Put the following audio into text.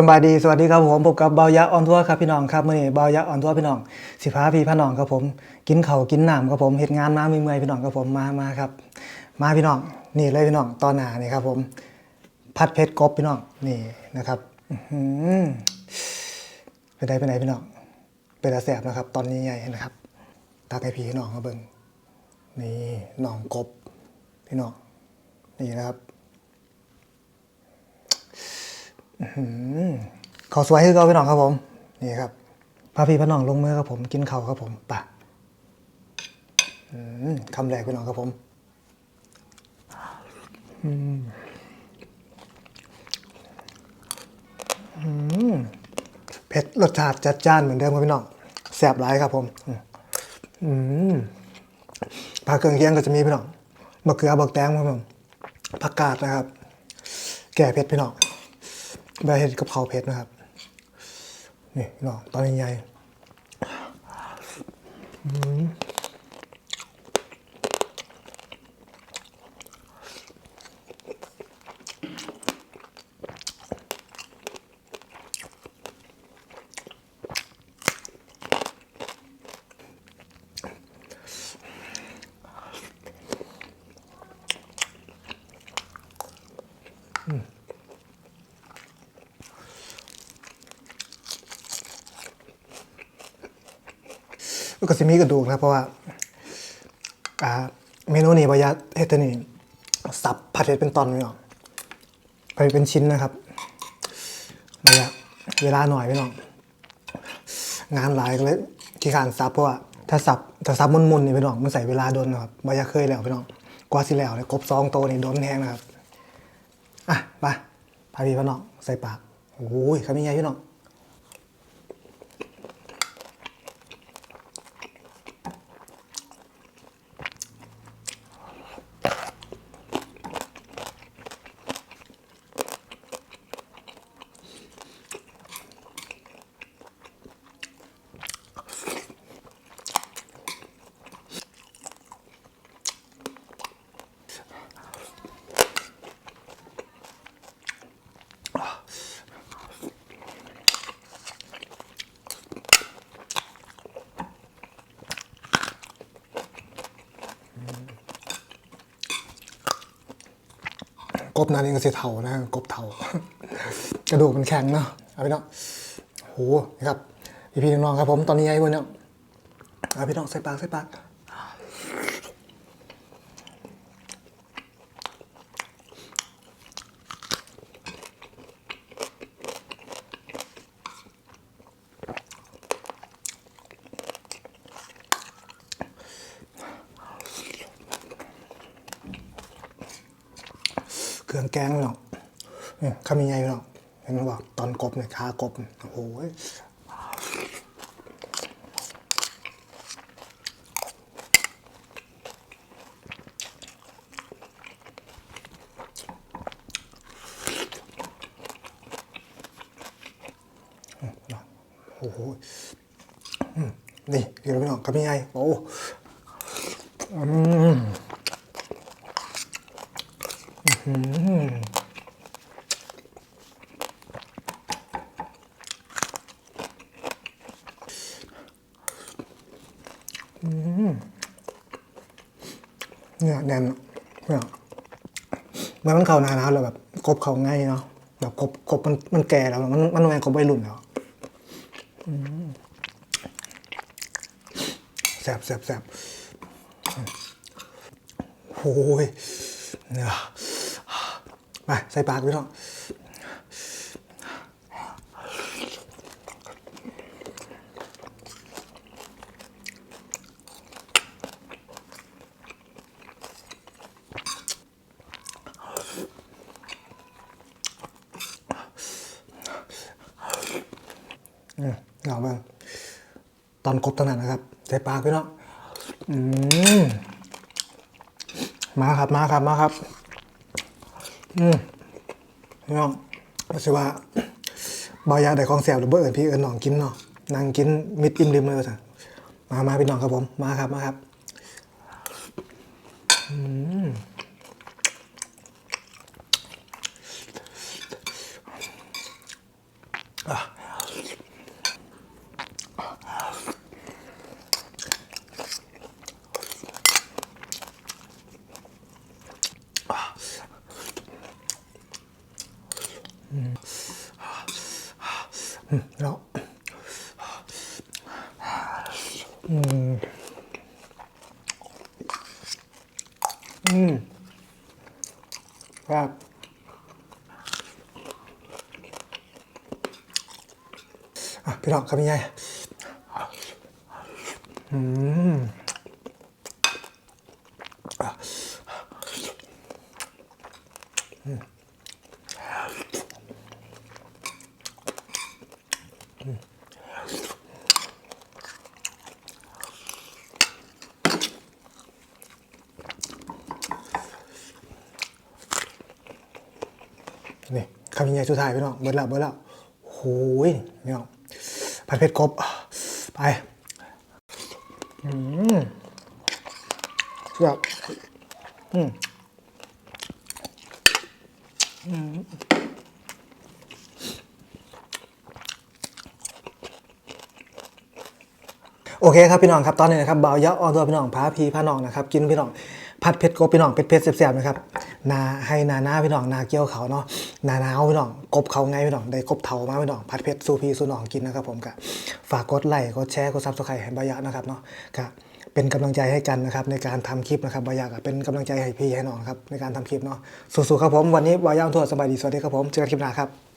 สบายดีสวัสดีครับผมพบกับเบายะออนทัวร์ครับพี่น้องครับมื่อนี้เบายะออนทัวร์พี่น้องสิพาพี่พาน้องครับผม กินเข้ากินหน้ำครับผมเฮ็ดงานมาเมื่อยพี่น้องครับผมมามาครับ มาพี่น้องนี่เลยพี่น้องตอนหน้านี่ครับผม พัดเพชรกบพี่น้องนี่นะครับอื้อหือไปไหนไปไหนพี่น้องเป็นอาแสบนะครับ ตอนนี้ใหญ่นะครับตักให้พี่น้องมาเบิ่งนี่น้องกบพี่น้องนี่นะครับ ขอสวยให้เราพี่น้องครับผม นี่ครับพาพี่พาน้องลงมือครับผม กินข้าวครับผมปะคำแรกพี่น้องครับผมเผ็ดรสชาติจัดจ้านเหมือนเดิมครับพี่น้องแซ่บหลายครับผมอืมผักเครื่องเคียงก็จะมีพี่น้องมะเขือบักแตงครับผมผักกาดนะครับ แก่เผ็ดพี่น้อง ใบเห็ดกับเขาเพชรนะครับ นี่ลองตอนใหญ่ๆ มก็สิมีกระดูกนะเพราะว่าอ่าเมนูนี้บายาเฮดแตนี่สับผัดเห็ดเป็นตอนพี่น้องไปเป็นชิ้นนะครับบายาเวลาหน่อยพี่น้องงานหลายก็เลยขี้ขานซับเพราะว่าถ้าสับถ้าซับมุนๆนี่พี่น้องมันใส่เวลาโดนนะครับบายาเคยแล้วพี่น้องกว่าสิแล้วเนี่ยกบซองโตนี่โดนแห้งนะครับอะไปพาพี่พี่น้องใส่ปากโอ้ยคำนี้ไงพี่น้อง กบนั้นเองก็สิเถานะกบเถากระดูกมันแข็งเนาะเอาพี่น้องโหนะครับพี่พี่ๆน้องๆครับผมตอนนี้ไอ้เพื่อนเนี่ยเอาพี่น้องใส่ปากใส่ปาก เครื่องแกงพี่น้องนี่คำยังไงพี่น้องเห็นบอกตอนกบเนี่ยขากบโอ้โหโอ้โหนี่เดี๋ยวพี่น้องคำยังไงโอ้อืม เนี่ยแน่นเนี่ยเมื่อมันเข้านานาวแล้วแบบกบเขาง่ายเนาะแบบกบกบมันมันแก่แล้ว มันมันแมงกบวัยรุ่นแล้วแสบแสบแสบโอ้ยเนี่ย ไปใส่ปากพี่น้องอืมเอาบ้างตอนกบตอนนั้นนะครับ ใส่ปากพี่น้องมาครับ มาครับ มาครับ อืมน้องรู้สึกว่าบายาได้ของแสบหรือเบอร์เอิญพี่เอิญน้องกินเนาะนั่งกินมิดอิ่มริมเลยว่าซั่นมามาพี่น้องครับผม มาครับ มาครับ อืม เนาะอืมอืมครับอะพี่น้องครับยังไงอืม นี่คำยังไงสุดท้ายพี่น้องเบิดแล้วเบิดแล้วโอ้ยพี่น้องผัดเผ็ดกบไปอืมแบบอืมโอเคครับพี่น้องครับตอนนี้นะครับเบาเยอะออนตัวพี่น้องพาพีพาน้องนะครับ กินพี่น้อง ผัดเผ็ดกบพี่น้องเผ็ดเผ็ดแซ่บๆนะครับนาให้นาหน้าพี่น้องนาเกี่ยวเขาเนาะนาหนาวพี่น้องกบเขาไงพี่น้องได้กบเทามาพี่น้องผัดเผ็ดสูพีสูน้องกินนะครับผมก็ฝากกดไลค์กดแชร์กดซับสไครต์ให้บายะนะครับเนาะก็เป็นกำลังใจให้กันนะครับในการทำคลิปนะครับบายากเป็นกำลังใจให้พี่ให้น้องครับในการทำคลิปเนาะสู้ๆครับผมวันนี้บายาทั่วสบายดีสวัสดีครับผมเจอกันคลิปหน้าครับ